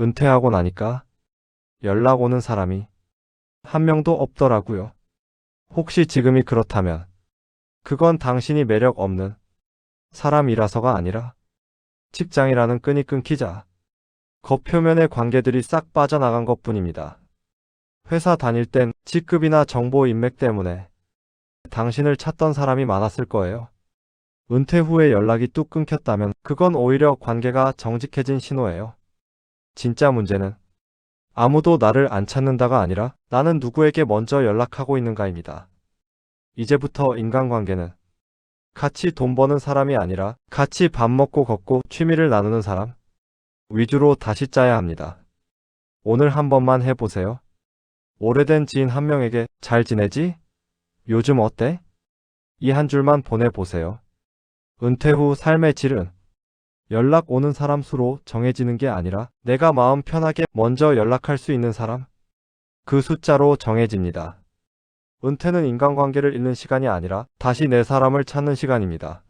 은퇴하고 나니까 연락 오는 사람이 한 명도 없더라고요. 혹시 지금이 그렇다면 그건 당신이 매력 없는 사람이라서가 아니라 직장이라는 끈이 끊기자 겉 표면의 관계들이 싹 빠져나간 것 뿐입니다. 회사 다닐 땐 직급이나 정보 인맥 때문에 당신을 찾던 사람이 많았을 거예요. 은퇴 후에 연락이 뚝 끊겼다면 그건 오히려 관계가 정직해진 신호예요. 진짜 문제는 아무도 나를 안 찾는다가 아니라 나는 누구에게 먼저 연락하고 있는가입니다. 이제부터 인간관계는 같이 돈 버는 사람이 아니라 같이 밥 먹고 걷고 취미를 나누는 사람 위주로 다시 짜야 합니다. 오늘 한 번만 해보세요. 오래된 지인 한 명에게 잘 지내지? 요즘 어때? 이 한 줄만 보내보세요. 은퇴 후 삶의 질은 연락 오는 사람 수로 정해지는 게 아니라 내가 마음 편하게 먼저 연락할 수 있는 사람 그 숫자로 정해집니다. 은퇴는 인간관계를 잃는 시간이 아니라 다시 내 사람을 찾는 시간입니다.